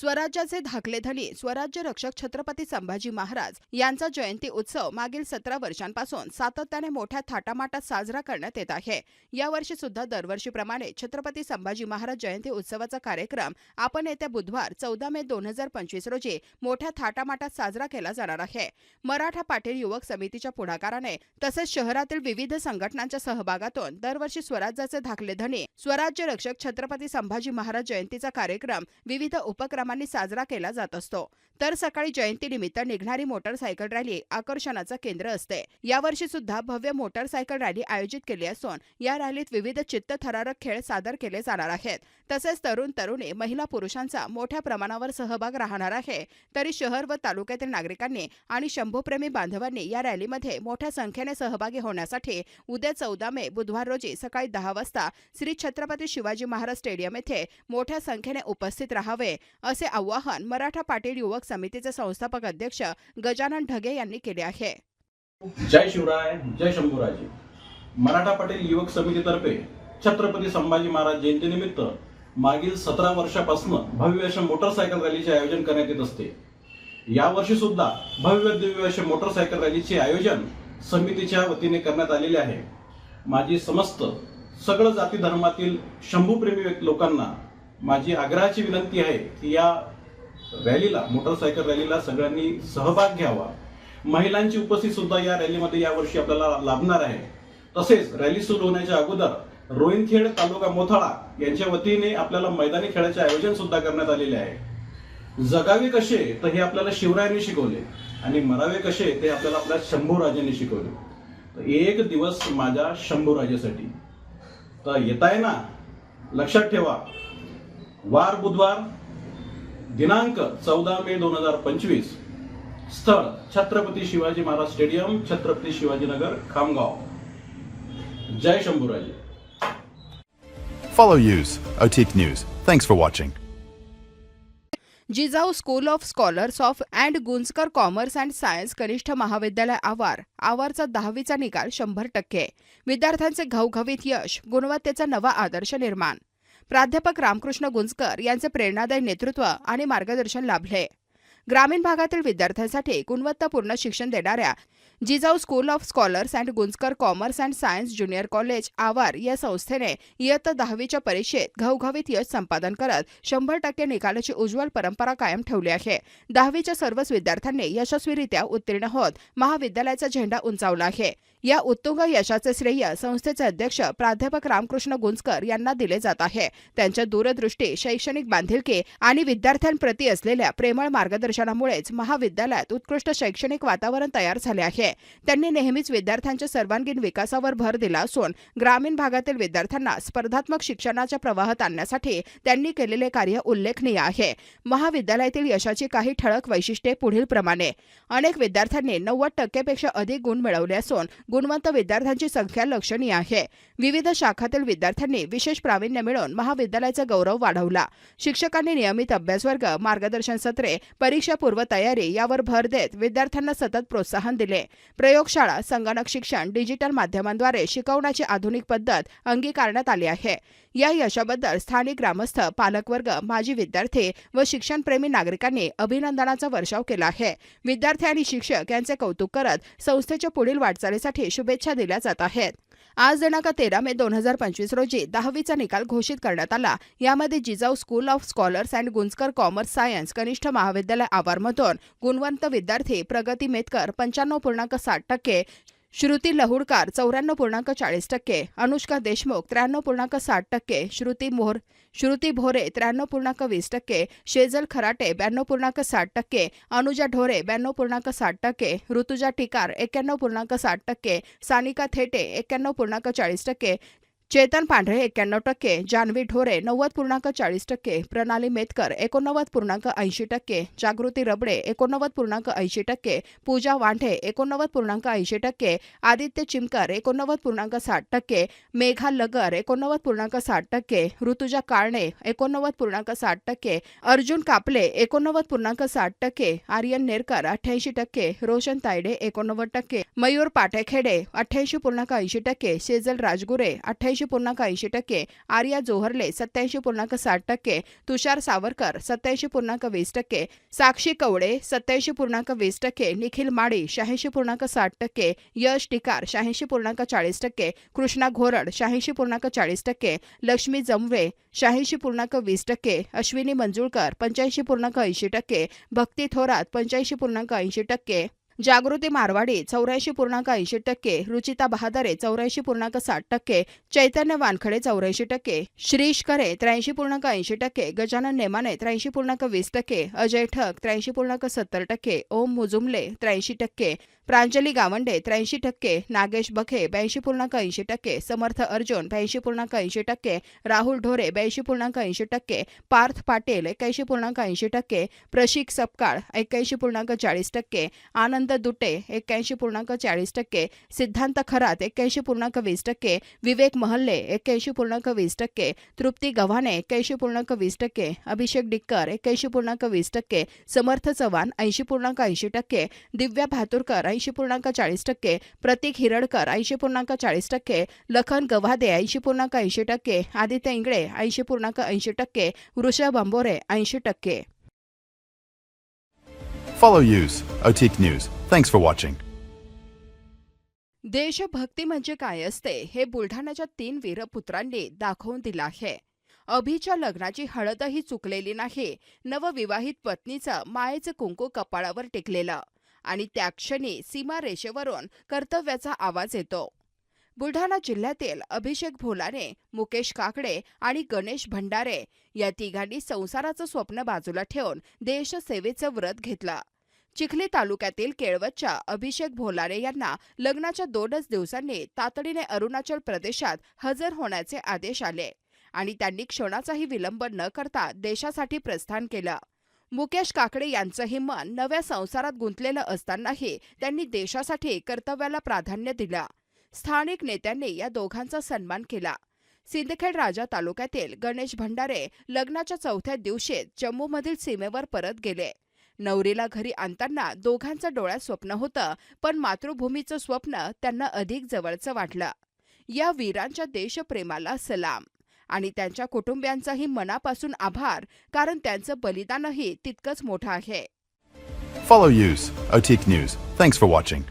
स्वराज्याचे धाकले धनी स्वराज्य रक्षक छत्रपती संभाजी महाराज यांचा जयंती उत्सव मागील सतरा वर्षांपासून सातत्याने मोठ्या थाटामाटात साजरा करण्यात येत आहे. यावर्षी सुद्धा दरवर्षीप्रमाणे छत्रपती संभाजी महाराज जयंती उत्सवाचा कार्यक्रम आपण येत्या बुधवार चौदा मे दोन हजार पंचवीस रोजी मोठ्या थाटामाटात साजरा केला जाणार आहे. मराठा पाटील युवक समितीच्या पुढाकाराने तसेच शहरातील विविध संघटनांच्या सहभागातून दरवर्षी स्वराज्याचे धाकले धनी स्वराज्य रक्षक छत्रपती संभाजी महाराज जयंतीचा कार्यक्रम विविध उपक्रम उपक्रमांनी साजरा केला जात असतो. तर सकाळी जयंतीनिमित्त निघणारी मोटरसायकल रॅली आकर्षणाचं केंद्र असते. यावर्षी सुद्धा भव्य मोटरसायकल रॅली आयोजित केली असून या रॅलीत विविध चित्तथरारक खेळ सादर केले जाणार आहेत. तसेच तरुण तरुणी महिला पुरुषांचा मोठ्या प्रमाणावर सहभाग राहणार आहे. तरी शहर व तालुक्यातील नागरिकांनी आणि शंभूप्रेमी बांधवांनी या रॅलीमध्ये मोठ्या संख्येने सहभागी होण्यासाठी उद्या चौदा मे बुधवार रोजी सकाळी दहा वाजता श्री छत्रपती शिवाजी महाराज स्टेडियम येथे मोठ्या संख्येने उपस्थित राहावे असे आवाहन मराठा पाटील युवक समितीचे संस्थापक अध्यक्ष गजानन ढगे यांनी केले आहे. जय शिवराय जय शंभूराजे. मराठा पाटील युवक समितीतर्फे छत्रपती संभाजी महाराज जयंतीनिमित्त मागील सतरा वर्षापासून भव्य अशा मोटरसायकल रॅलीचे आयोजन करण्यात येत असते. यावर्षी सुद्धा भव्य दिव्य असे मोटरसायकल रॅलीचे आयोजन समितीच्या वतीने करण्यात आलेले आहे. माझी समस्त सगळं जाती धर्मातील शंभूप्रेमी व्यक्ती लोकांना माझी आग्रहाची विनंती आहे की या रॅलीला मोटरसायकल रॅलीला सगळ्यांनी सहभाग घ्यावा. महिलांची उपस्थित सुद्धा या रॅलीमध्ये यावर्षी आपल्याला लाभणार आहे. तसेच रॅली सुरू होण्याच्या अगोदर रोहिणखेड तालुका मोथाळा यांच्या वतीने आपल्याला मैदानी खेळाचे आयोजन सुद्धा करण्यात आलेले आहे. जगावे कसे तर हे आपल्याला शिवरायांनी शिकवले आणि मरावे कसे ते आपल्याला आपल्या शंभूराजांनी शिकवले. तर एक दिवस माझ्या शंभूराजेसाठी. तर येत आहे ना? लक्षात ठेवा. वार बुधवार दिनांक चौदा मे दोन हजार पंचवीस स्थळ Chhatrapati Shivaji Maharaj stadium Chhatrapati Shivajinagar Khamgaon. Jai Shambhuraje. Follow Use, OTIC News. Thanks for watching. Jijau school of scholars of and Gunjkar commerce and science कनिष्ठ महाविद्यालय आवार. आवारचा दहावीचा निकाल शंभर टक्के. विद्यार्थ्यांचे घवघवीत यश. गुणवत्तेचा नवा आदर्श निर्माण. प्राध्यापक रामकृष्ण गुंजकर यांचे प्रेरणादायी नेतृत्व आणि मार्गदर्शन लाभले. ग्रामीण भागातील विद्यार्थ्यांसाठी गुणवत्तापूर्ण शिक्षण देणाऱ्या Jijau school of scholars and Gunjkar commerce and science junior college Awar या संस्थेने इयत्ता दहावीच्या परीक्षेत घवघवीत यश संपादन करत शंभर टक्के निकालाची उज्ज्वल परंपरा कायम ठेवली आहे. दहावीच्या सर्वच विद्यार्थ्यांनी यशस्वीरित्या उत्तीर्ण होत महाविद्यालयाचा झेंडा उंचावला आहे. या उत्तुंग यशाचे श्रेय संस्थेचे अध्यक्ष प्राध्यापक रामकृष्ण गुंजकर यांना दिले जात आहे. त्यांच्या दूरदृष्टी शैक्षणिक बांधिलकी आणि विद्यार्थ्यांप्रती असलेल्या प्रेमळ मार्गदर्शनामुळेच महाविद्यालयात उत्कृष्ट शैक्षणिक वातावरण तयार झाले आहे. त्यांनी नेहमीच विद्यार्थ्यांच्या सर्वांगीण विकासावर भर दिला असून ग्रामीण भागातील विद्यार्थ्यांना स्पर्धात्मक शिक्षणाच्या प्रवाहात आणण्यासाठी त्यांनी केलेले कार्य उल्लेखनीय आहे. महाविद्यालयातील यशाची काही ठळक वैशिष्ट्ये पुढील प्रमाणे अनेक विद्यार्थ्यांनी नव्वद टक्केपेक्षा अधिक गुण मिळवले असून गुणवंत विद्यार्थ्यांची संख्या लक्षणीय आहे. विविध शाखातील विद्यार्थ्यांनी विशेष प्रावीण्य मिळवून महाविद्यालयाचा गौरव वाढवला. शिक्षकांनी नियमित अभ्यासवर्ग मार्गदर्शन सत्रे परीक्षापूर्व तयारी यावर भर देत विद्यार्थ्यांना सतत प्रोत्साहन दिले. प्रयोगशाळा संगणक शिक्षण डिजिटल माध्यमांद्वारे शिकवण्याची आधुनिक पद्धत अंगीकारण्यात आली आहे. या यशाबद्दल स्थानिक ग्रामस्थ पालकवर्ग माजी विद्यार्थी व शिक्षणप्रेमी नागरिकांनी अभिनंदनाचा वर्षाव केला आहे. विद्यार्थी आणि शिक्षक यांचे कौतुक करत संस्थेच्या पुढील वाटचालीसाठी शुभेच्छा दिल्या जात आहेत. आज दिनांक तेरा मे दोन हजार पंचवीस रोजी दहावीचा निकाल घोषित करण्यात आला. यामध्ये Jijau school of scholars and Gunjkar commerce science कनिष्ठ महाविद्यालय आवारमधून गुणवंत विद्यार्थी प्रगती मेतकर पंच्याण्णव पूर्णांक साठ टक्के श्रुती लहुडकार चौऱ्याण्णव पूर्णांक चाळीस टक्के अनुष्का देशमुख त्र्याण्णव पूर्णांक साठ टक्के श्रुती मोहर श्रुती भोरे त्र्याण्णव पूर्णांक वीस टक्के शेजल खराटे ब्याण्णव पूर्णांक साठ टक्के अनुजा ढोरे ब्याण्णव पूर्णांक साठ टक्के ऋतुजा टिकार एक्क्याण्णव पूर्णांक साठ टक्के सानिका थेटे एक्क्याण्णव पूर्णांक चाळीस टक्के चेतन पांढरे एक्क्याण्णव टक्के जान्हवी ढोरे नव्वद पूर्णांक चाळीस टक्के प्रणाली मेतकर एकोणनव्वद पूर्णांक ऐंशी टक्के जागृती रबडे एकोणनव्वद पूर्णांक ऐंशी टक्के पूजा वांढे एकोणनव्वद पूर्णांक ऐंशी टक्के आदित्य चिमकर एकोणनव्वद पूर्णांक साठ टक्के मेघा लगर एकोणनव्वद पूर्णांक साठ टक्के ऋतुजा काळणे एकोणनव्वद पूर्णांक साठ टक्के अर्जुन कापले एकोणनव्वद पूर्णांक साठ टक्के आर्यन नेरकर अठ्ठ्याऐंशी टक्के रोशन तायडे एकोणनव्वद टक्के मयूर पाटेखेडे अठ्ठ्याऐंशी पूर्णांक ऐंशी टक्के सेजल राजगुरे अठ्ठ्याऐंशी सत्याऐंशी पूर्णांक ऐंशी टक्के आर्या जोहरले सत्याऐंशी पूर्णांक साठ टक्के तुषार सावरकर सत्याऐंशी पूर्णांक वीस टक्के साक्षी कवडे सत्याऐंशी पूर्णांक वीस टक्के निखिल माडी शहाऐंशी पूर्णांक साठ टक्के यश टिकार शहाऐंशी पूर्णांक चाळीस टक्के कृष्णा घोरड शहाऐंशी पूर्णांक चाळीस टक्के लक्ष्मी जमवे शहाऐंशी पूर्णांक वीस टक्के अश्विनी मंजुळकर पंच्याऐंशी पूर्णांक ऐंशी टक्के भक्ती थोरात पंच्याऐंशी पूर्णांक ऐंशी टक्के जागृती मारवाडी चौऱ्याऐंशी पूर्णांक ऐंशी टक्के. रुचिता बहादरे चौऱ्याऐंशी पूर्णांक साठ टक्के. चैतन्य वानखडे चौऱ्याऐंशी टक्के. श्रीश करे त्र्याऐंशी पूर्णांक ऐंशी टक्के. गजानन नेमाने त्र्याऐंशी पूर्णांक वीस टक्के. अजय ठक त्र्याऐंशी पूर्णांक सत्तर टक्के. ओम मुजुमले त्र्याऐंशी टक्के. प्रांजली गावंडे त्र्याऐंशी टक्के नागेश बखे ब्याऐंशी पूर्णांक ऐंशी टक्के समर्थ अर्जुन ब्याऐंशी पूर्णांक ऐंशी टक्के राहुल ढोरे ब्याऐंशी पूर्णांक ऐंशी टक्के पार्थ पाटील एक्क्याऐंशी पूर्णांक ऐंशी टक्के प्रशिक सपकाळ एक्क्याऐंशी पूर्णांक चाळीस टक्के आनंद दुटे एक्क्याऐंशी पूर्णांक चाळीस टक्के सिद्धांत खरात एक्क्याऐंशी पूर्णांक वीस टक्के विवेक महल्ले एक्क्याऐंशी पूर्णांक वीस टक्के तृप्ती गव्हाणे एक्क्याऐंशी पूर्णांक वीस टक्के अभिषेक डिक्कर एक्क्याऐंशी पूर्णांक वीस टक्के समर्थ चव्हाण ऐंशी पूर्णांक ऐंशी टक्के दिव्या भातुरकर ऐंशी पूर्णांक चाळीस टक्के प्रतीक हिरडकर ऐंशी पूर्णांक चाळीस टक्के लखन गव्हादे ऐंशी पूर्णांक ऐंशी टक्के आदित्य इंगळे ऐंशी पूर्णांक ऐंशी टक्के वृषभ अंबोरे ऐंशी टक्के Follow Use, Otik News. Thanks for watching. देशभक्ती म्हणजे काय असते हे बुलढाण्याच्या तीन वीरपुत्रांनी दाखवून दिलं आहे अभिच्या लग्नाची हळदही चुकलेली नाही नवविवाहित पत्नीचं मायेचं कुंकू कपाळावर टेकलेलं आणि त्या क्षणी सीमारेषेवरून कर्तव्याचा आवाज येतो. बुलढाणा जिल्ह्यातील अभिषेक भोलाने मुकेश काकडे आणि गणेश भंडारे या तिघांनी संसाराचं स्वप्न बाजूला ठेवून देशसेवेचं व्रत घेतलं. चिखली तालुक्यातील केळवतच्या अभिषेक भोलारे यांना लग्नाच्या दोनच दिवसांनी तातडीने अरुणाचल प्रदेशात हजर होण्याचे आदेश आले आणि त्यांनी क्षणाचाही विलंब न करता देशासाठी प्रस्थान केलं. मुकेश काकडे यांचंही मन नव्या संसारात गुंतलेलं असतानाही त्यांनी देशासाठी कर्तव्याला प्राधान्य दिलं. स्थानिक नेत्यांनी या दोघांचा सन्मान केला. सिंदखेड राजा तालुक्यातील गणेश भंडारे लग्नाच्या चौथ्या दिवशी जम्मूमधील सीमेवर परत गेले. नवरीला घरी आणताना दोघांचं डोळ्यात स्वप्न होतं पण मातृभूमीचं स्वप्न त्यांना अधिक जवळचं वाटलं. या वीरांच्या देशप्रेमाला सलाम. आणि त्यांच्या कुटुंबियांचाही मनापासून आभार कारण त्यांचं बलिदानही तितकंच मोठं आहे Follow Use, OTIC News. Thanks for watching.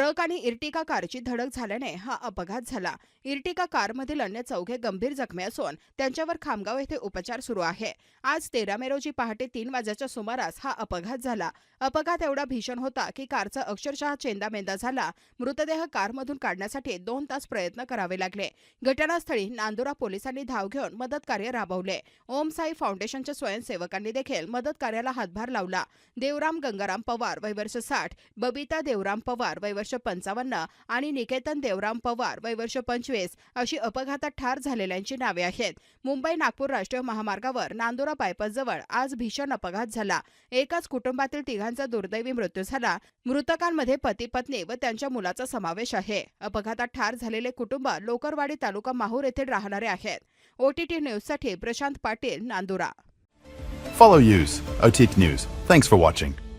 Truck आणि इर्टिका कारची धडक झाल्याने हा अपघात झाला. इर्टिका कारमधील अन्य चौघे गंभीर जखमी असून त्यांच्यावर खामगाव येथे उपचार सुरू आहे. आज तेरा मे रोजी पहाटे तीन वाजेच्या सुमारास हा अपघात झाला. अपघात एवढा भीषण होता की कारचा अक्षरशः चेंदामेंदा झाला. मृतदेह कारमधून काढण्यासाठी दोन तास प्रयत्न करावे लागले. घटनास्थळी नांदुरा पोलिसांनी धाव घेऊन मदत कार्य राबवले. ओम साई फाउंडेशनच्या स्वयंसेवकांनी देखील मदत कार्याला हातभार लावला. देवराम गंगाराम पवार वैवर्ष साठ बबिता देवराम पवार वय वर्ष पंचावन्न आणि निकेतन देवराम पवार वय वर्ष पंचवीस अशी अपघातात ठार झालेल्यांची नावे आहेत. मुंबई नागपूर राष्ट्रीय महामार्गावर नांदुरा बायपासजवळ आज भीषण अपघात झाला. एकाच कुटुंबातील तिघांचा दुर्दैवी मृत्यू झाला. मृतकांमध्ये पती पत्नी व त्यांच्या मुलाचा समावेश आहे. अपघातात ठार झालेले कुटुंब लोकरवाडी तालुका माहूर येथील राहणारे आहेत. ओटीटी न्यूजसाठी Prashant Patil Nandura. Follow Use, Otik News. Thanks for watching.